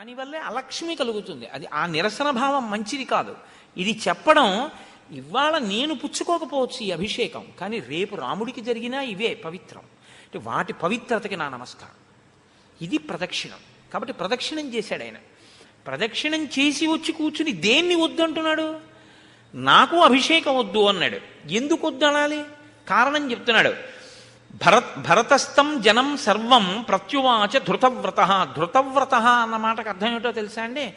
దానివల్లే అలక్ష్మి కలుగుతుంది. అది ఆ నిరసన భావం మంచిది కాదు. ఇది చెప్పడం ఇవాళ నేను పుచ్చుకోకపోవచ్చు ఈ అభిషేకం. కానీ రేపు రాముడికి జరిగినా ఇవే పవిత్రం. అంటే వాటి పవిత్రతకి నా నమస్కారం. ఇది ప్రదక్షిణం. కాబట్టి ప్రదక్షిణం చేశాడు ఆయన. ప్రదక్షిణం చేసి వచ్చి కూర్చుని దేన్ని వద్దంటున్నాడు? నాకు అభిషేకం వద్దు అన్నాడు. ఎందుకు వద్దనాలి? కారణం చెప్తున్నాడు. భరత్ భరతస్థం జనం సర్వం ప్రత్యువాచ ధృతవ్రత. ధృతవ్రత అన్న మాటకు అర్థం ఏమిటో తెలుసా అండి?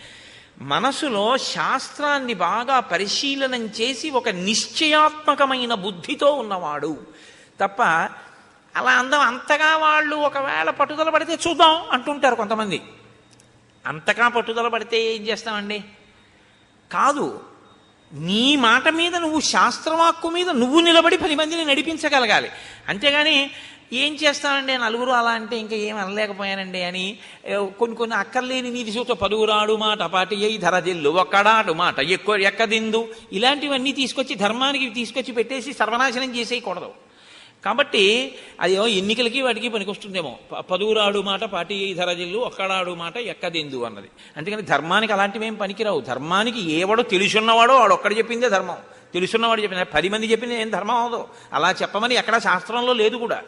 మనసులో శాస్త్రాన్ని బాగా పరిశీలనం చేసి ఒక నిశ్చయాత్మకమైన బుద్ధితో ఉన్నవాడు. తప్ప అలా అందం అంతగా వాళ్ళు ఒకవేళ పట్టుదల పడితే చూద్దాం అంటుంటారు కొంతమంది. అంతగా పట్టుదల పడితే ఏం చేస్తామండి? కాదు నీ మాట మీద నువ్వు శాస్త్రవాక్కు మీద నువ్వు నిలబడి పది మందిని నడిపించగలగాలి. అంతేగాని ఏం చేస్తానండి? నలుగురు అలా అంటే ఇంకా ఏం అనలేకపోయానండి అని కొన్ని కొన్ని అక్కర్లేని నీతి సూత పలువురాడు మాట పాటి అయి ధరజిల్లు ఒక్కడాడు మాట ఎక్కువ ఎక్కదిందు ఇలాంటివన్నీ తీసుకొచ్చి ధర్మానికి తీసుకొచ్చి పెట్టేసి సర్వనాశనం చేసేయకూడదు. కాబట్టి అది ఎన్నికలకి వాటికి పనికొస్తుందేమో. ప- పదువురాడు మాట పాటి ధరజిల్లు ఒక్కడాడు మాట ఎక్కదెందు అన్నది. అందుకని ధర్మానికి అలాంటివి ఏం పనికిరావు. ధర్మానికి ఏవాడో తెలుసున్నవాడో వాడు ఒక్కడ చెప్పిందే ధర్మం. తెలుసున్నవాడు చెప్పింది పది మంది చెప్పింది ఏం ధర్మం అవదు. అలా చెప్పమని ఎక్కడ శాస్త్రంలో లేదు కూడా.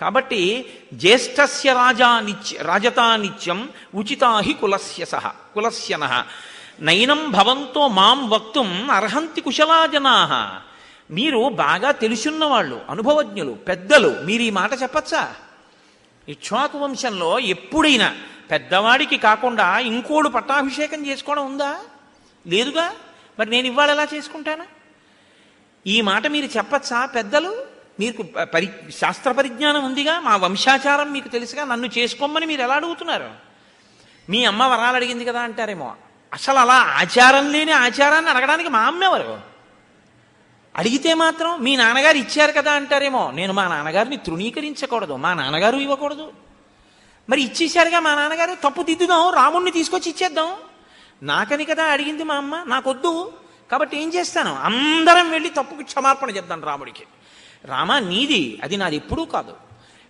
కాబట్టి జ్యేష్ఠస్య రాజా నిత్య రాజతా నిత్యం ఉచితాహి కులస్య సహ కులస్యన నైనం భవంతో మాం వక్తుం అర్హంతి కుశలా జనా మీరు బాగా తెలుసున్నవాళ్ళు అనుభవజ్ఞులు పెద్దలు మీరు ఈ మాట చెప్పచ్చా? ఇక్ష్వాకు వంశంలో ఎప్పుడైనా పెద్దవాడికి కాకుండా ఇంకోడు పట్టాభిషేకం చేసుకోవడం ఉందా? లేదుగా? మరి నేను ఇవాళ ఎలా చేసుకుంటానా? ఈ మాట మీరు చెప్పచ్చా పెద్దలు? మీకు పరి శాస్త్ర పరిజ్ఞానం ఉందిగా? మా వంశాచారం మీకు తెలుసుగా? నన్ను చేసుకోమని మీరు ఎలా అడుగుతున్నారు? మీ అమ్మ వరాలు అడిగింది కదా అంటారేమో. అసలు అలా ఆచారం లేని ఆచారాన్ని అడగడానికి మా అమ్మ ఎవరు? అడిగితే మాత్రం మీ నాన్నగారు ఇచ్చారు కదా అంటారేమో. నేను మా నాన్నగారిని తృణీకరించకూడదు మా నాన్నగారు ఇవ్వకూడదు. మరి ఇచ్చేశారుగా మా నాన్నగారు? తప్పు దిద్దుదాం రాముణ్ణి తీసుకొచ్చి ఇచ్చేద్దాం. నాకని కదా అడిగింది మా అమ్మ నాకొద్దు. కాబట్టి ఏం చేస్తాను? అందరం వెళ్ళి తప్పుకి క్షమార్పణ చెప్తాను రాముడికి. రామా నీది అది నాది ఎప్పుడూ కాదు.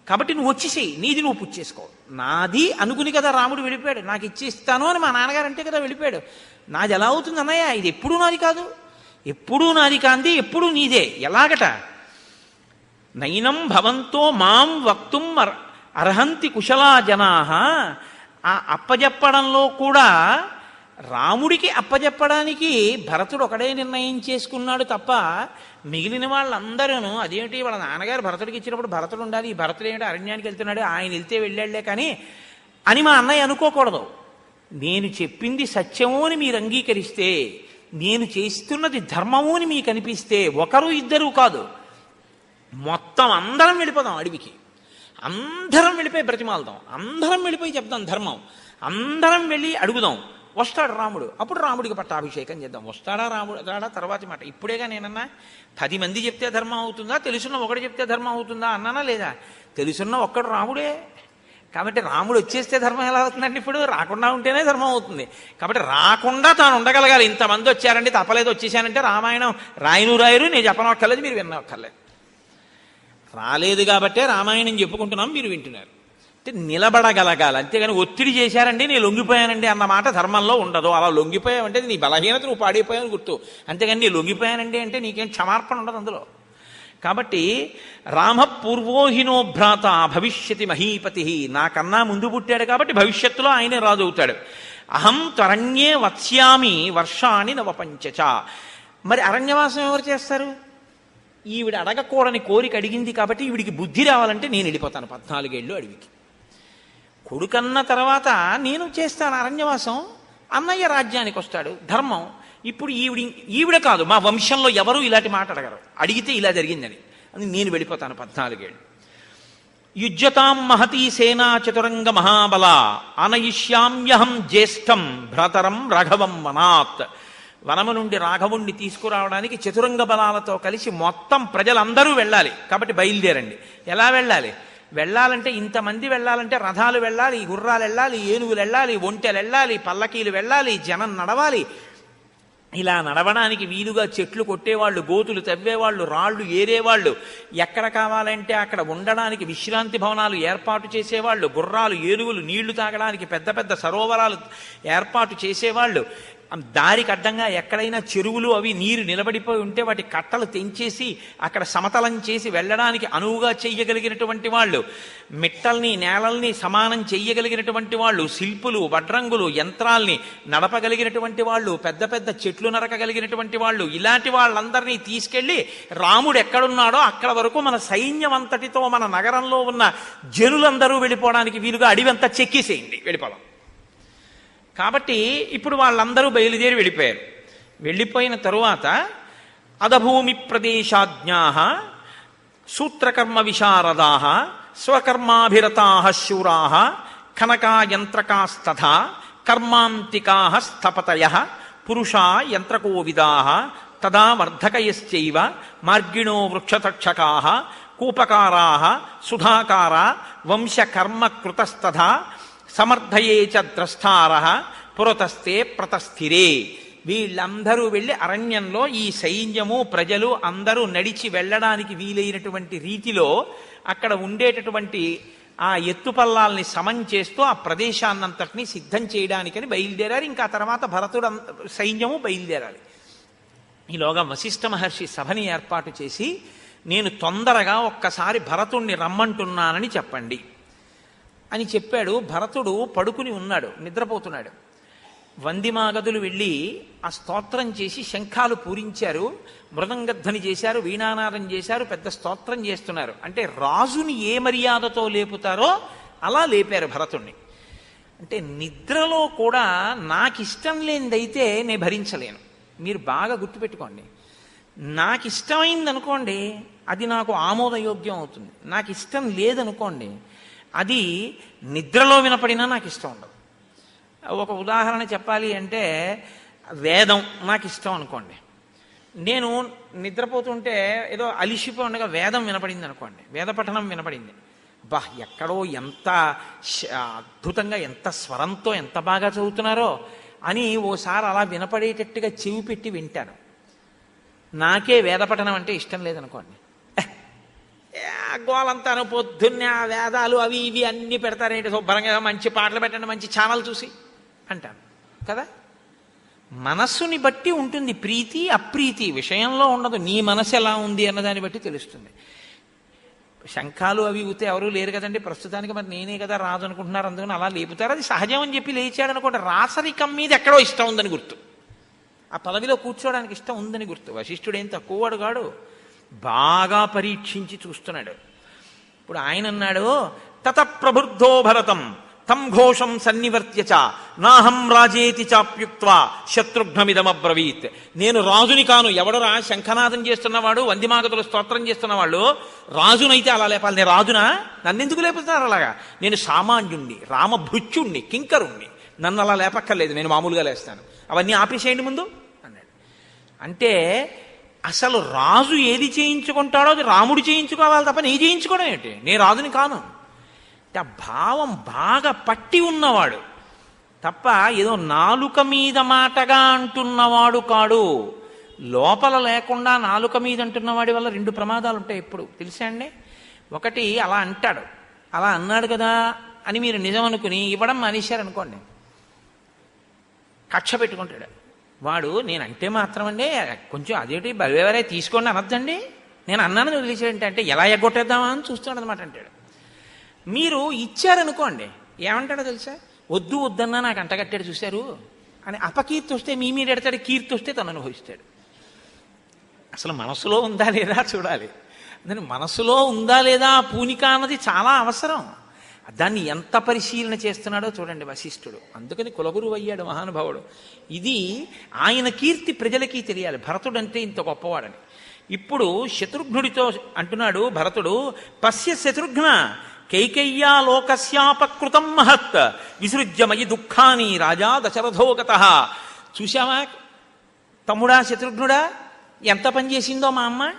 కాబట్టి నువ్వు వచ్చేసేయి నీది నువ్వు పుచ్చేసుకో నాది అనుకుని కదా రాముడు వెళ్ళిపోయాడు నాకు ఇచ్చేస్తాను అని మా నాన్నగారు అంటే కదా వెళ్ళిపోయాడు నాది ఎలా అవుతుంది అన్నయ్య? ఇది ఎప్పుడూ నాది కాదు. ఎప్పుడూ నాది కాంది ఎప్పుడూ నీదే. ఎలాగట? నైనం భవంతో మాం వక్తుం అర్హంతి కుశలా జనా ఆ అప్పజెప్పడంలో కూడా రాముడికి అప్పజెప్పడానికి భరతుడు ఒకడే నిర్ణయం చేసుకున్నాడు తప్ప మిగిలిన వాళ్ళందరూ అదేమిటి వాళ్ళ నాన్నగారు భరతుడికి ఇచ్చినప్పుడు భరతుడు ఉండాలి ఈ భరతుడు ఏమిటి అరణ్యానికి వెళ్తున్నాడు ఆయన వెళ్తే వెళ్ళాడులే కానీ అని మా అన్నయ్య అనుకోకూడదు. నేను చెప్పింది సత్యము అని మీరు అంగీకరిస్తే నేను చేస్తున్నది ధర్మము అని మీకు అనిపిస్తే ఒకరు ఇద్దరు కాదు. మొత్తం అందరం వెళ్ళిపోదాం అడవికి. అందరం వెళ్ళిపోయి బ్రతిమాలదాం. అందరం వెళ్ళిపోయి చెప్దాం ధర్మం. అందరం వెళ్ళి అడుగుదాం. వస్తాడు రాముడు. అప్పుడు రాముడికి పట్టాభిషేకం చేద్దాం. వస్తాడా రాముడు? రాడా తర్వాతి మాట. ఇప్పుడేగా నేనన్నా పది మంది చెప్తే ధర్మం అవుతుందా? తెలుసున్న ఒకటి చెప్తే ధర్మం అవుతుందా? అన్నానా లేదా? తెలుసున్న ఒక్కడు రాముడే. కాబట్టి రాముడు వచ్చేస్తే ధర్మం ఎలా అవుతుందండి ఇప్పుడు? రాకుండా ఉంటేనే ధర్మం అవుతుంది. కాబట్టి రాకుండా తాను ఉండగలగాలి. ఇంతమంది వచ్చారండి తప్పలేదు వచ్చేసానంటే రామాయణం రాయను రాయరు నేను చెప్పనక్కర్లేదు మీరు విన్నక్కర్లేదు. రాలేదు కాబట్టే రామాయణం చెప్పుకుంటున్నాం మీరు వింటున్నారు. అంటే నిలబడగలగాలి. అంతేగాని ఒత్తిడి చేశారండి నేను లొంగిపోయానండి అన్న మాట ధర్మంలో ఉండదు. అలా లొంగిపోయావంటే నీ బలహీనత నువ్వు పాడైపోయావని గుర్తు. అంతేగాని నీ లొంగిపోయానండి అంటే నీకేం క్షమార్పణ ఉండదు అందులో. కాబట్టి రామ పూర్వోహినో భ్రాత భవిష్యతి మహీపతి. నాకన్నా ముందు పుట్టాడు కాబట్టి భవిష్యత్తులో ఆయనే రాజు అవుతాడు. అహం త్వరణ్యే వత్స్యామి వర్షాన్ని నవపంచచ. మరి అరణ్యవాసం ఎవరు చేస్తారు? ఈవిడ అడగకూడని కోరిక అడిగింది కాబట్టి ఈవిడికి బుద్ధి రావాలంటే నేను వెళ్ళిపోతాను పద్నాలుగేళ్ళు అడవికి. కొడుకన్న తర్వాత నేను చేస్తాను అరణ్యవాసం అన్నయ్య రాజ్యానికి వస్తాడు ధర్మం. ఇప్పుడు ఈవిడి ఈవిడ కాదు మా వంశంలో ఎవరు ఇలాంటి మాట అడగరు. అడిగితే ఇలా జరిగిందని. అని నేను వెళ్ళిపోతాను పద్నాలుగేళ్ళు. యుజ్యతాం మహతీ సేనా చతురంగ మహాబల అనయిష్యామ్యహం జ్యేష్టం భ్రతరం రాఘవం వనాత్. వనము నుండి రాఘవుణ్ణి తీసుకురావడానికి చతురంగ బలాలతో కలిసి మొత్తం ప్రజలందరూ వెళ్ళాలి. కాబట్టి బయలుదేరండి. ఎలా వెళ్ళాలి? వెళ్ళాలంటే ఇంతమంది వెళ్ళాలంటే రథాలు వెళ్ళాలి గుర్రాలు వెళ్ళాలి ఏనుగులు వెళ్ళాలి ఒంటెలు వెళ్ళాలి పల్లకీలు వెళ్ళాలి జనం నడవాలి ఇలా నడవడానికి వీలుగా చెట్లు కొట్టేవాళ్ళు గోతులు తవ్వేవాళ్ళు రాళ్ళు ఏరేవాళ్ళు. ఎక్కడ కావాలంటే అక్కడ ఉండడానికి విశ్రాంతి భవనాలు ఏర్పాటు చేసేవాళ్ళు. గుర్రాలు ఏనుగులు నీళ్ళు తాగడానికి పెద్ద పెద్ద సరోవరాలు ఏర్పాటు చేసేవాళ్ళు. దారికి అడ్డంగా ఎక్కడైనా చెరువులు అవి నీరు నిలబడిపోయి ఉంటే వాటి కట్టలు తెంచేసి అక్కడ సమతలం చేసి వెళ్ళడానికి అనువుగా చెయ్యగలిగినటువంటి వాళ్ళు మిట్టల్ని నేలల్ని సమానం చెయ్యగలిగినటువంటి వాళ్ళు శిల్పులు వడ్రంగులు యంత్రాల్ని నడపగలిగినటువంటి వాళ్ళు పెద్ద పెద్ద చెట్లు నరకగలిగినటువంటి వాళ్ళు ఇలాంటి వాళ్ళందరినీ తీసుకెళ్ళి రాముడు ఎక్కడున్నాడో అక్కడ వరకు మన సైన్యం అంతటితో మన నగరంలో ఉన్న జనులందరూ వెళ్ళిపోవడానికి వీలుగా అడివంతా చెక్కేసేయండి. వెళ్ళిపోదాం. కాబట్టి ఇప్పుడు వాళ్ళందరూ బయలుదేరి వెళ్ళిపోయారు. వెళ్ళిపోయిన తరువాత అధభూమి ప్రదేశాజ్ఞా సూత్రకర్మ విశారదా స్వకర్మాభిరతా శూరా కనకాయంత్రకాస్తథా కర్మాంతికా స్థపతయ పురుషా యంత్రకోవిదా తదా వర్ధకయశ్చైవ మార్గిణో వృక్షతక్షకా కూపకారా సుధాకార వంశకర్మకృతస్తథా సమర్థయే చ ద్రష్టార పురతస్తే ప్రతస్థిరే. వీళ్ళందరూ వెళ్ళి అరణ్యంలో ఈ సైన్యము ప్రజలు అందరూ నడిచి వెళ్ళడానికి వీలైనటువంటి రీతిలో అక్కడ ఉండేటటువంటి ఆ ఎత్తుపల్లాల్ని సమం చేస్తూ ఆ ప్రదేశాన్నంతటిని సిద్ధం చేయడానికని బయలుదేరారు. ఇంకా తర్వాత భరతుడు సైన్యము బయలుదేరాలి. ఈలోగా వశిష్ఠ మహర్షి సభని ఏర్పాటు చేసి నేను తొందరగా ఒక్కసారి భరతుణ్ణి రమ్మంటున్నానని చెప్పండి. అని చెప్పాడు. భరతుడు పడుకుని ఉన్నాడు. నిద్రపోతున్నాడు. వందిమాగదులు వెళ్ళి ఆ స్తోత్రం చేసి శంఖాలు పూరించారు. మృదంగధ్వని చేశారు. వీణానాదం చేశారు. పెద్ద స్తోత్రం చేస్తున్నారు. అంటే రాజుని ఏ మర్యాదతో లేపుతారో అలా లేపారు భరతుణ్ణి. అంటే నిద్రలో కూడా నాకు ఇష్టం లేనిదైతే నేను భరించలేను. మీరు బాగా గుర్తుపెట్టుకోండి. నాకు ఇష్టమైంది అనుకోండి అది నాకు ఆమోదయోగ్యం అవుతుంది. నాకు ఇష్టం లేదనుకోండి అది నిద్రలో వినపడినా నాకు ఇష్టం ఉండదు. ఒక ఉదాహరణ చెప్పాలి అంటే వేదం నాకు ఇష్టం అనుకోండి. నేను నిద్రపోతుంటే ఏదో అలిసిపోయి ఉండగా వేదం వినపడింది అనుకోండి. వేద పఠనం వినపడింది. బా ఎక్కడో ఎంత అద్భుతంగా ఎంత స్వరంతో ఎంత బాగా చదువుతున్నారో అని ఓసారి అలా వినపడేటట్టుగా చెవి పెట్టి వింటాను. నాకే వేద పఠనం అంటే ఇష్టం లేదనుకోండి. గోలంతాను పొద్దున్నే ఆ వేదాలు అవి ఇవి అన్ని పెడతారేంటి? శుభ్రంగా మంచి పాటలు పెట్టండి మంచి ఛానల్ చూసి అంటాను. కదా? మనస్సుని బట్టి ఉంటుంది. ప్రీతి అప్రీతి విషయంలో ఉండదు. నీ మనసు ఎలా ఉంది అన్నదాన్ని బట్టి తెలుస్తుంది. శంఖాలు అవి ఊతే ఎవరు లేరు కదండి. ప్రస్తుతానికి మరి నేనే కదా రాదు అనుకుంటున్నారు. అందుకని అలా లేపుతారు. అది సహజం అని చెప్పి లేచాడు అనుకోండి. రాసరికం మీద ఎక్కడో ఇష్టం ఉందని గుర్తు. ఆ పదవిలో కూర్చోవడానికి ఇష్టం ఉందని గుర్తు. వశిష్ఠుడు ఏం తక్కువవాడు కాడు. బాగా పరీక్షించి చూస్తున్నాడు. ఇప్పుడు ఆయన అన్నాడు తత ప్రబుద్ధో భరతం తం ఘోషం సన్నివర్త్యచ నాహం రాజేతి చాప్యుక్త్వా శత్రుఘ్నమిదమబ్రవీత్. నేను రాజుని కాను ఎవడరా శంఖనాదం చేస్తున్నవాడు వందిమాగతులు స్తోత్రం చేస్తున్నవాళ్ళు రాజునైతే అలా లేపాలి. నేను రాజునా? నన్నెందుకు లేపుతున్నారు అలాగా? నేను సామాన్యుణ్ణి రామభృత్యుణ్ణి కింకరుణ్ణి. నన్ను అలా లేపక్కర్లేదు నేను మామూలుగా లేస్తాను. అవన్నీ ఆపేసేయండి ముందు అన్నాడు. అంటే అసలు రాజు ఏది చేయించుకుంటాడో అది రాముడు చేయించుకోవాలి తప్ప నీ చేయించుకోవడం ఏంటి? నేను రాజుని కాను. ఆ భావం బాగా పట్టి ఉన్నవాడు. తప్ప ఏదో నాలుక మీద మాటగా అంటున్నవాడు కాడు. లోపల లేకుండా నాలుక మీద అంటున్నవాడి వల్ల రెండు ప్రమాదాలు ఉంటాయి ఎప్పుడు. తెలుసా అండి? ఒకటి అలా అంటాడు. అలా అన్నాడు కదా అని మీరు నిజం అనుకుని ఇవ్వడం మానేశారనుకోండి. కక్ష పెట్టుకుంటాడు. వాడు నేనంటే మాత్రమండి కొంచెం అదేంటి బలివేవరే తీసుకోండి అనొద్దండి. నేను అన్నాను వదిలేసాడంటే అంటే ఎలా ఎగ్గొట్టేద్దామా అని చూస్తున్నాడు అనమాట అంటాడు. మీరు ఇచ్చారనుకోండి ఏమంటాడో తెలుసా? వద్దు వద్దన్నా నాకు అంటగట్టాడు చూశారు? అని అపకీర్తి వస్తే మీ మీద ఎడతాడు కీర్తి వస్తే తను అనుభవిస్తాడు. అసలు మనసులో ఉందా లేదా చూడాలి. దాని మనసులో ఉందా లేదా పూనిక అన్నది చాలా అవసరం. దాన్ని ఎంత పరిశీలన చేస్తున్నాడో చూడండి వశిష్ఠుడు. అందుకని కులగురువు అయ్యాడు మహానుభావుడు. ఇది ఆయన కీర్తి ప్రజలకి తెలియాలి. భరతుడు అంటే ఇంత గొప్పవాడని. ఇప్పుడు శత్రుఘ్నుడితో అంటున్నాడు భరతుడు పశ్య శత్రుఘ్న కైకయ్యా లోకస్యాపకృతం మహత్ విసృజ్యమయి దుఃఖాని రాజా దశరథోగత. చూశావా? తమ్ముడా శత్రుఘ్నుడా ఎంత పని చేసిందో మా అమ్మ?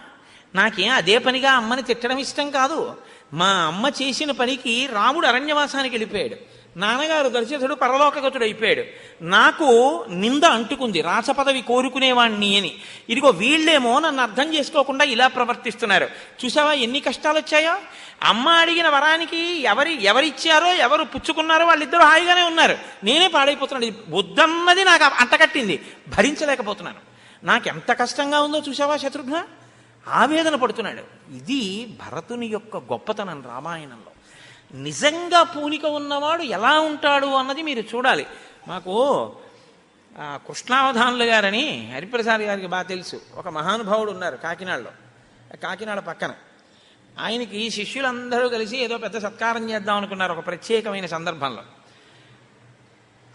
నాకేం అదే పనిగా అమ్మని తిట్టడం ఇష్టం కాదు. మా అమ్మ చేసిన పనికి రాముడు అరణ్యవాసానికి వెళ్ళిపోయాడు. నాన్నగారు దశరథుడు పరలోకగతుడు అయిపోయాడు నాకు నింద అంటుకుంది. రాసపదవి కోరుకునేవాణ్ణి అని. ఇదిగో వీళ్ళేమో నన్ను అర్థం చేసుకోకుండా ఇలా ప్రవర్తిస్తున్నారు. చూసావా ఎన్ని కష్టాలు వచ్చాయో అమ్మ అడిగిన వరానికి ఎవరి ఎవరిచ్చారో ఎవరు పుచ్చుకున్నారో వాళ్ళిద్దరూ హాయిగానే ఉన్నారు. నేనే పాడైపోతున్నాను. ఇది వద్దన్నది నాకు అంటకట్టింది భరించలేకపోతున్నాను. నాకు ఎంత కష్టంగా ఉందో చూసావా శత్రుఘ్న? ఆవేదన పడుతున్నాడు. ఇది భరతుని యొక్క గొప్పతనం రామాయణంలో. నిజంగా పూనిక ఉన్నవాడు ఎలా ఉంటాడు అన్నది మీరు చూడాలి. మాకు కృష్ణావధానులు గారని హరిప్రసాద్ గారికి బాగా తెలుసు. ఒక మహానుభావుడు ఉన్నారు కాకినాడలో. కాకినాడ పక్కన. ఆయనకి శిష్యులందరూ కలిసి ఏదో పెద్ద సత్కారం చేద్దాం అనుకున్నారు ఒక ప్రత్యేకమైన సందర్భంలో.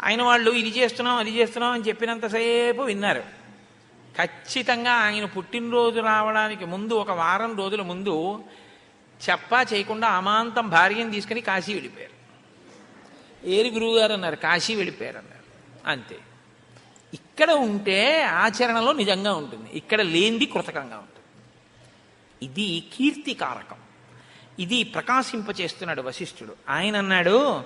ఆయన వాళ్ళు ఇది చేస్తున్నాం అది చేస్తున్నాం అని చెప్పినంతసేపు విన్నారు. ఖచ్చితంగా ఆయన పుట్టినరోజు రావడానికి ముందు ఒక వారం రోజుల ముందు చెప్పా చేయకుండా అమాంతం భార్యను తీసుకుని కాశీ వెళ్ళిపోయారు. ఏరి గురువుగారు అన్నారు కాశీ వెళ్ళిపోయారు అన్నారు. అంతే. ఇక్కడ ఉంటే ఆచరణలో నిజంగా ఉంటుంది. ఇక్కడ లేనిది కృతకంగా ఉంటుంది. ఇది కీర్తికారకం ఇది ప్రకాశింపచేస్తున్నాడు వశిష్ఠుడు. ఆయన అన్నాడు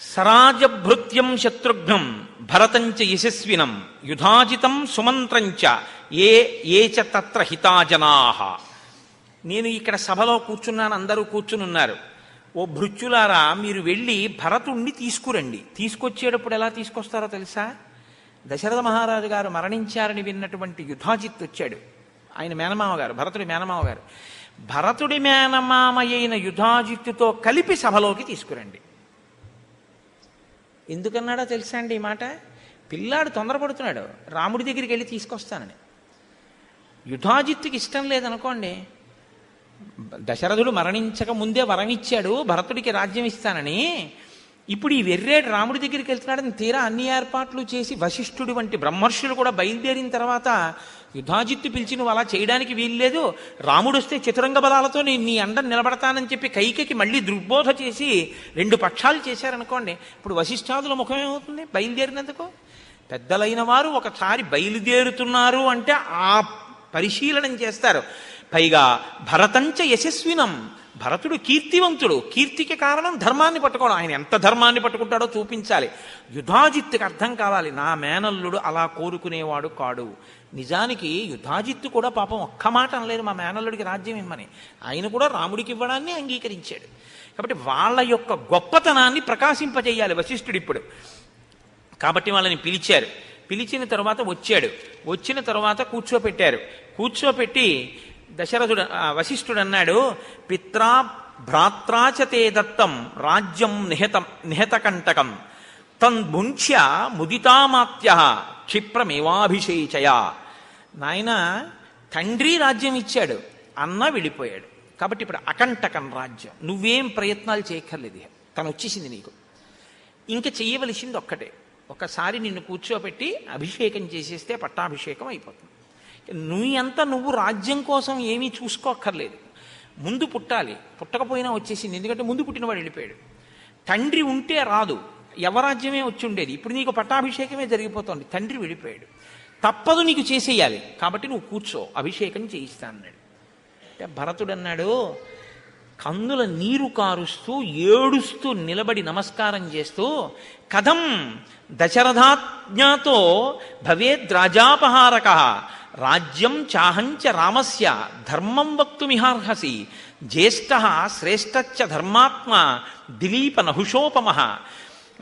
సరాజభృత్యం శత్రుఘ్నం భరతంచ యశస్వినం యుధాజితం సుమంత్రంచ ఏ ఏ చ తత్ర హితాజనాహ నేను ఇక్కడ సభలో కూర్చున్నాను అందరూ కూర్చుని ఉన్నారు. ఓ భృత్యులారా మీరు వెళ్ళి భరతుణ్ణి తీసుకురండి. తీసుకొచ్చేటప్పుడు ఎలా తీసుకొస్తారో తెలుసా? దశరథ మహారాజు గారు మరణించారని విన్నటువంటి యుధాజిత్ వచ్చాడు. ఆయన మేనమామ గారు భరతుడి మేనమామ గారు భరతుడి మేనమామ అయిన యుధాజిత్తుతో కలిపి సభలోకి తీసుకురండి. ఎందుకన్నాడో తెలుసా అండి ఈ మాట? పిల్లాడు తొందరపడుతున్నాడు. రాముడి దగ్గరికి వెళ్ళి తీసుకొస్తానని. యుధాజిత్తుకి ఇష్టం లేదనుకోండి దశరథుడు మరణించక ముందే వరమిచ్చాడు భరతుడికి రాజ్యం ఇస్తానని. ఇప్పుడు ఈ వెర్రేడు రాముడి దగ్గరికి వెళ్తున్నాడని తీరా అన్ని ఏర్పాట్లు చేసి వశిష్ఠుడు వంటి బ్రహ్మర్షులు కూడా బయలుదేరిన తర్వాత యుధాజిత్తు పిలిచి నువ్వు అలా చేయడానికి వీల్లేదు. రాముడు వస్తే చతురంగ బలాలతో నేను నీ అండ నిలబడతానని చెప్పి కైకకి మళ్ళీ దుర్బోధ చేసి రెండు పక్షాలు చేశారనుకోండి. ఇప్పుడు వశిష్ఠాదుల ముఖం ఏమవుతుంది? బయలుదేరినందుకు? పెద్దలైన వారు ఒకసారి బయలుదేరుతున్నారు అంటే ఆ పరిశీలనం చేస్తారు. పైగా భరతంచ యశస్వినం. భరతుడు కీర్తివంతుడు. కీర్తికి కారణం ధర్మాన్ని పట్టుకోవడం. ఆయన ఎంత ధర్మాన్ని పట్టుకుంటాడో చూపించాలి. యుధాజిత్తుకి అర్థం కావాలి. నా మేనల్లుడు అలా కోరుకునేవాడు కాడు. నిజానికి యుధాజిత్తు కూడా పాపం ఒక్క మాట అనలేదు మా మేనల్లుడికి రాజ్యం ఇమ్మని. ఆయన కూడా రాముడికి ఇవ్వడాన్ని అంగీకరించాడు. కాబట్టి వాళ్ళ యొక్క గొప్పతనాన్ని ప్రకాశింపజేయాలి వశిష్ఠుడు ఇప్పుడు. కాబట్టి వాళ్ళని పిలిచారు. పిలిచిన తర్వాత వచ్చాడు. వచ్చిన తర్వాత కూర్చోపెట్టారు. కూర్చోపెట్టి దశరథుడు వశిష్ఠుడు అన్నాడు పిత్రా భ్రాత్రాచతే దత్తం రాజ్యం నిహతం నిహతకంటకం. తన్భుంక్ష్య ముదితామాత్య క్షిప్రమేవాభిషేచయా. నాయన తండ్రి రాజ్యం ఇచ్చాడు అన్న వెళ్ళిపోయాడు. కాబట్టి ఇప్పుడు అకంటకం రాజ్యం. నువ్వేం ప్రయత్నాలు చేయక్కర్లేదు తను వచ్చేసింది నీకు. ఇంకా చేయవలసింది ఒక్కటే. ఒకసారి నిన్ను కూర్చోబెట్టి అభిషేకం చేసేస్తే పట్టాభిషేకం అయిపోతుంది. నువ్వు ఎంత నువ్వు రాజ్యం కోసం ఏమీ చూసుకోక్కర్లేదు. ముందు పుట్టాలి. పుట్టకపోయినా వచ్చేసింది. ఎందుకంటే ముందు పుట్టినవాడు వెళ్ళిపోయాడు. తండ్రి ఉంటే రాదు. యవరాజ్యమే వచ్చి ఉండేది. ఇప్పుడు నీకు పట్టాభిషేకమే జరిగిపోతుంది. తండ్రి వెళ్ళిపోయాడు. తప్పదు నీకు చేసేయాలి. కాబట్టి నువ్వు కూర్చో అభిషేకం చేయిస్తా అన్నాడు. అంటే భరతుడు అన్నాడు కందుల నీరు కారుస్తూ ఏడుస్తూ నిలబడి నమస్కారం చేస్తూ కథం దశరథాజ్ఞాతో భవేద్ రాజాపహారక రాజ్యం చాహంచ రామస్య ధర్మం వక్తుమిహార్హసి జ్యేష్ఠ శ్రేష్టచ్చ ధర్మాత్మ దిలీప నహుషోపమ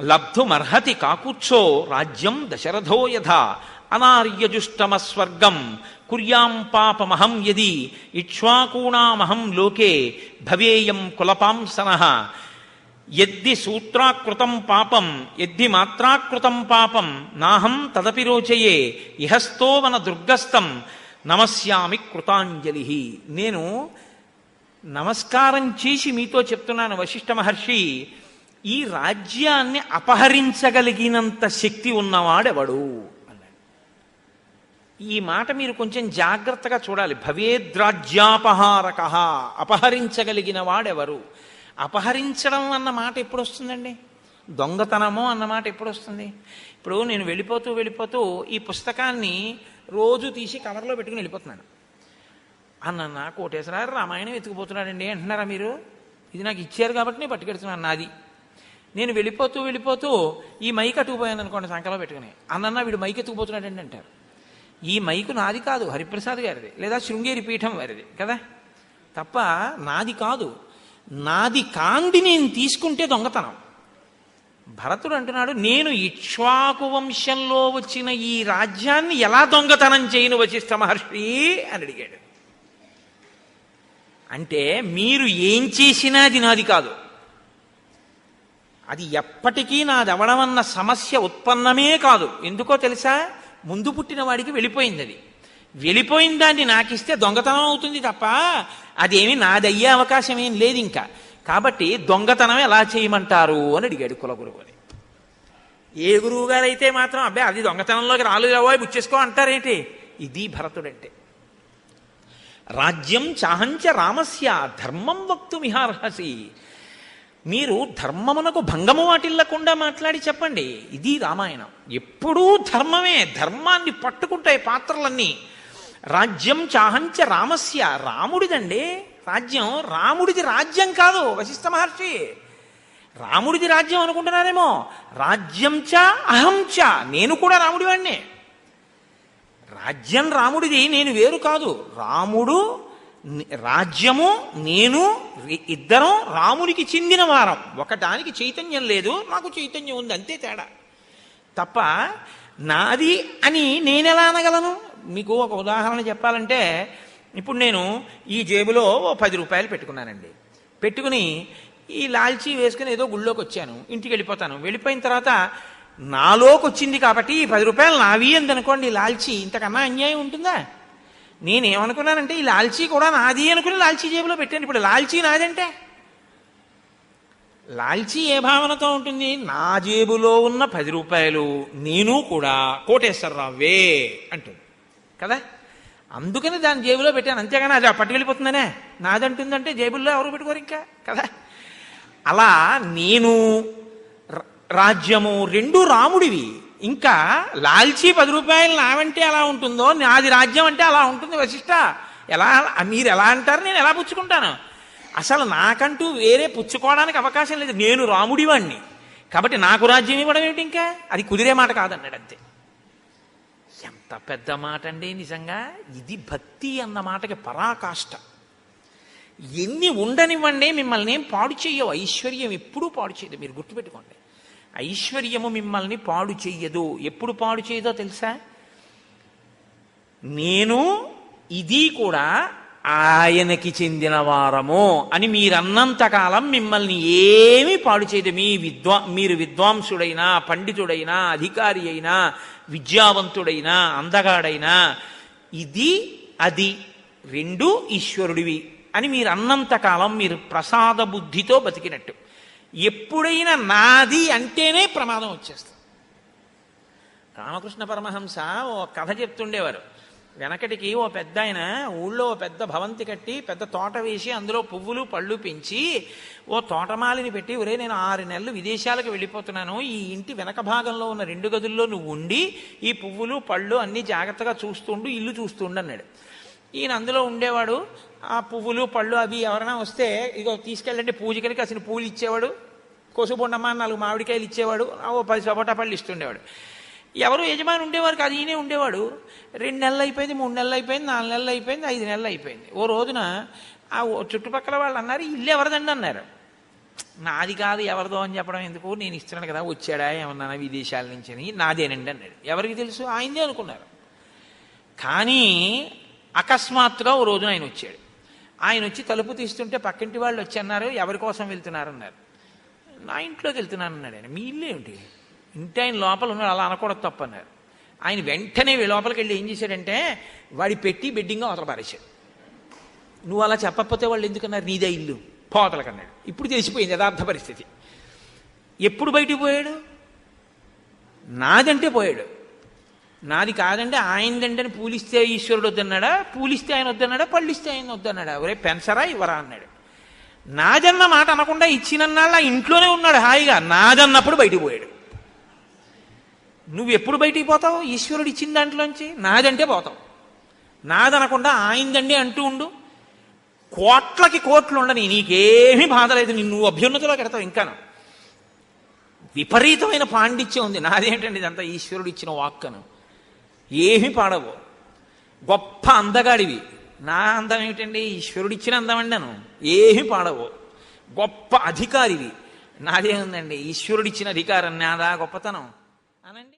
లబ్ధుమర్హతి కాకుత్సో రాజ్యం దశరథో యథా అనార్యజుష్టమ స్వర్గం కుర్యాం పాపమహం యది. ఇక్ష్వాకూణామహం లోకే భవేయం కులపాంసన ఎద్ది సూత్రాకృతం పాపం ఎద్ది మాత్రాకృతం పాపం నాహం తదపి రోచయే. ఇహస్తోవన దుర్గస్థం. నమస్యామి కృతాంజలి నేను నమస్కారం చేసి మీతో చెప్తున్నాను వశిష్ఠ మహర్షి. ఈ రాజ్యాన్ని అపహరించగలిగినంత శక్తి ఉన్నవాడెవడు? అన్నాడు ఈ మాట మీరు కొంచెం జాగ్రత్తగా చూడాలి. భవేద్రాజ్యాపహారక. అపహరించగలిగిన వాడెవరు? అపహరించడం అన్న మాట ఎప్పుడు వస్తుందండి దొంగతనము అన్న మాట ఎప్పుడు వస్తుంది ఇప్పుడు నేను వెళ్ళిపోతూ వెళ్ళిపోతూ ఈ పుస్తకాన్ని రోజు తీసి కవర్లో పెట్టుకుని వెళ్ళిపోతున్నాను. అన్న నా కోటేశ్వరారు రామాయణం ఎత్తుకుపోతున్నాడండి అంటున్నారా మీరు? ఇది నాకు ఇచ్చారు కాబట్టి నేను పట్టుకెడుతున్నాను నాది నేను వెళ్ళిపోతూ వెళ్ళిపోతూ ఈ మైక్ అటుకుపోయాను అనుకోండి సంకలో పెట్టుకుని. అన్న వీడు మైక్ ఎత్తుకుపోతున్నాడండి అంటారు. ఈ మైకు నాది కాదు హరిప్రసాద్ గారిది లేదా శృంగేరి పీఠం వారిది కదా? తప్ప నాది కాదు. నాది కాంది నేను తీసుకుంటే దొంగతనం. భరతుడు అంటున్నాడు నేను ఇక్ష్వాకు వంశంలో వచ్చిన ఈ రాజ్యాన్ని ఎలా దొంగతనం చేయను వశిష్ఠ మహర్షి అని అడిగాడు. అంటే మీరు ఏం చేసినా అది నాది కాదు. అది ఎప్పటికీ నాది అవడమన్న సమస్య ఉత్పన్నమే కాదు. ఎందుకో తెలుసా? ముందు పుట్టిన వాడికి వెళ్ళిపోయింది అది వెళ్ళిపోయిన దాన్ని నాకిస్తే దొంగతనం అవుతుంది తప్ప అదేమి నాదయ్యే అవకాశం ఏం లేదు ఇంకా. కాబట్టి దొంగతనం ఎలా చేయమంటారు అని అడిగాడు కులగురువు అని ఏ గురువు గారైతే మాత్రం అబ్బాయి అది దొంగతనంలోకి రాలేవో బుచ్చేసుకో అంటారేంటి? ఇది భరతుడంటే. రాజ్యం చాహంచ రామస్య ధర్మం వక్తుమిహార్హసి. మీరు ధర్మమునకు భంగము వాటిల్లకుండా మాట్లాడి చెప్పండి. ఇది రామాయణం. ఎప్పుడూ ధర్మమే. ధర్మాన్ని పట్టుకుంటాయి పాత్రలన్నీ. రాజ్యం చాహంచ రామస్య. రాముడిదండి. రాజ్యం రాముడిది రాజ్యం కాదు వశిష్ఠ మహర్షి. రాముడిది రాజ్యం అనుకుంటున్నారేమో? రాజ్యం చ అహం చ. నేను కూడా రాముడి వాడినే రాజ్యం రాముడిది నేను వేరు కాదు. రాముడు రాజ్యము నేను ఇద్దరం రామునికి చెందిన వారం. ఒకటానికి చైతన్యం లేదు నాకు చైతన్యం ఉంది అంతే తేడా. తప్ప నాది అని నేనెలా అనగలను? మీకు ఒక ఉదాహరణ చెప్పాలంటే ఇప్పుడు నేను ఈ జేబులో ఓ పది రూపాయలు పెట్టుకున్నానండి. పెట్టుకుని ఈ లాల్చీ వేసుకుని ఏదో గుళ్ళోకి వచ్చాను ఇంటికి వెళ్ళిపోతాను వెళ్ళిపోయిన తర్వాత నాలోకి వచ్చింది కాబట్టి ఈ పది రూపాయలు నావి అందనుకోండి ఈ లాల్చీ. ఇంతకన్నా అన్యాయం ఉంటుందా? నేనేమనుకున్నానంటే ఈ లాల్చీ కూడా నాది అనుకుని లాల్చీ జేబులో పెట్టాను. ఇప్పుడు లాల్చీ నాదంటే? లాల్చీ ఏ భావనతో ఉంటుంది? నా జేబులో ఉన్న పది రూపాయలు నేను కూడా కోటేశ్వరరావే అంటుంది. కదా? అందుకని దాని జేబులో పెట్టాను. అంతేగాని అది పట్టుకెళ్ళిపోతుందనే? నాదంటుందంటే జేబుల్లో ఎవరు పెట్టుకోరు ఇంకా? కదా? అలా నేను రాజ్యము రెండు రాముడివి. ఇంకా లాల్చీ పది రూపాయలు నావంటే ఎలా ఉంటుందో? నాది రాజ్యం అంటే అలా ఉంటుంది వశిష్ట. ఎలా మీరు ఎలా అంటారు? నేను ఎలా పుచ్చుకుంటాను? అసలు నాకంటూ వేరే పుచ్చుకోవడానికి అవకాశం లేదు. నేను రాముడివాణ్ణి. కాబట్టి నాకు రాజ్యం ఇవ్వడం ఏమిటి ఇంకా? అది కుదిరే మాట కాదన్నాడు అంతే. ఎంత పెద్ద మాట అండి నిజంగా? ఇది భక్తి అన్న మాటకి పరాకాష్ట. ఎన్ని ఉండనివ్వండి మిమ్మల్ని ఏం పాడు చేయవు ఐశ్వర్యం ఎప్పుడూ పాడు చేయదు మీరు గుర్తుపెట్టుకోండి. ఐశ్వర్యము మిమ్మల్ని పాడు చెయ్యదు. ఎప్పుడు పాడు చేయదో తెలుసా? నేను ఇది కూడా ఆయనకి చెందిన వారము అని మీరన్నంతకాలం మిమ్మల్ని ఏమీ పాడు చేయదు. మీ విద్వా మీరు విద్వాంసుడైనా పండితుడైనా అధికారి అయినా విద్యావంతుడైనా అందగాడైనా ఇది అది రెండు ఈశ్వరుడివి అని మీరు అన్నంతకాలం మీరు ప్రసాద బుద్ధితో బతికినట్టు. ఎప్పుడైనా నాది అంటేనే ప్రమాదం వచ్చేస్తుంది. రామకృష్ణ పరమహంస ఓ కథ చెప్తుండేవారు. వెనకటికి ఓ పెద్ద ఆయన ఊళ్ళో ఓ పెద్ద భవంతి కట్టి పెద్ద తోట వేసి అందులో పువ్వులు పళ్ళు పెంచి ఓ తోటమాలిని పెట్టి ఒరే నేను ఆరు నెలలు విదేశాలకు వెళ్ళిపోతున్నాను. ఈ ఇంటి వెనక భాగంలో ఉన్న రెండు గదుల్లో నువ్వు ఉండి ఈ పువ్వులు పళ్ళు అన్ని జాగ్రత్తగా చూస్తుండు ఇల్లు చూస్తుండు అన్నాడు. ఈయన అందులో ఉండేవాడు. ఆ పువ్వులు పళ్ళు అవి ఎవరైనా వస్తే ఇగో తీసుకెళ్ళండి పూజకని కాసిన పూలు ఇచ్చేవాడు. కొసుబొండమ్మ నాలుగు మామిడికాయలు ఇచ్చేవాడు. ఆ ఓ పది సపోటా పళ్ళు ఇస్తుండేవాడు. ఎవరు యజమాని ఉండేవారు కాదు ఈయనే ఉండేవాడు. రెండు నెలలు అయిపోయింది మూడు నెలలు అయిపోయింది నాలుగు నెలలు అయిపోయింది ఐదు నెలలు అయిపోయింది. ఓ రోజున ఆ ఓ చుట్టుపక్కల వాళ్ళు అన్నారు ఇల్లు ఎవరిదండి? అన్నారు. నాది కాదు ఎవరిదో అని చెప్పడం ఎందుకు? నేను ఇస్తున్నాను కదా వచ్చాడా ఏమన్నా విదేశాల నుంచి అని నాదేనండి అన్నాడు. ఎవరికి తెలుసు? ఆయనదే అనుకున్నారు. కానీ అకస్మాత్తుగా ఓ రోజున ఆయన వచ్చాడు. ఆయన వచ్చి తలుపు తీస్తుంటే పక్కింటి వాళ్ళు వచ్చి అన్నారు ఎవరి కోసం వెళ్తున్నారు అన్నారు నా ఇంట్లోకి వెళ్తున్నాను అన్నాడు ఆయన. మీ ఇల్లు ఏమిటి? ఇంటి ఆయన లోపల ఉన్నాడు అలా అనకూడదు తప్పు అన్నారు ఆయన వెంటనే లోపలికి వెళ్ళి ఏం చేశాడంటే వాడి పెట్టి బెడ్డింగ్ అవతల పారేశాడు. నువ్వు అలా చెప్పకపోతే వాళ్ళు ఎందుకన్నారు? నీదే ఇల్లు. పోతలకన్నాడు ఇప్పుడు తెలిసిపోయింది యథార్థ పరిస్థితి. ఎప్పుడు బయటికి పోయాడు? నాదంటే పోయాడు. నాది కాదంటే ఆయనదంటే పూలిస్తే ఈశ్వరుడు వద్దన్నాడా? పూలిస్తే ఆయన వద్దన్నాడా? పళ్ళిస్తే ఆయన వద్దన్నాడా? ఒరే పెన్సరా ఇవ్వరా అన్నాడు. నాదన్న మాట అనకుండా ఇచ్చినన్నాళ్ళ ఇంట్లోనే ఉన్నాడు హాయిగా. నాదన్నప్పుడు బయటికి పోయాడు. నువ్వు ఎప్పుడు బయటికి పోతావు? ఈశ్వరుడు ఇచ్చిన దాంట్లోంచి నాదంటే పోతావు. నాదనకుండా ఆయనదండి అంటూ ఉండు. కోట్లకి కోట్లు ఉండని నీకేమీ బాధ లేదు. నిన్ను నువ్వు అభ్యున్నతిలో కడతావు ఇంకాను విపరీతమైన పాండిత్యం ఉంది. నాదేంటండి ఇదంతా? ఈశ్వరుడు ఇచ్చిన వాక్కను. ఏమీ పాడవు. గొప్ప అందగాడివి. నా అందం ఏమిటండి? ఈశ్వరుడిచ్చిన అందం అందం నేను. ఏమీ పాడవు. గొప్ప అధికారివి. నాదే ఉందండి ఈశ్వరుడిచ్చిన అధికారం నాదా? గొప్పతనం. అనండి.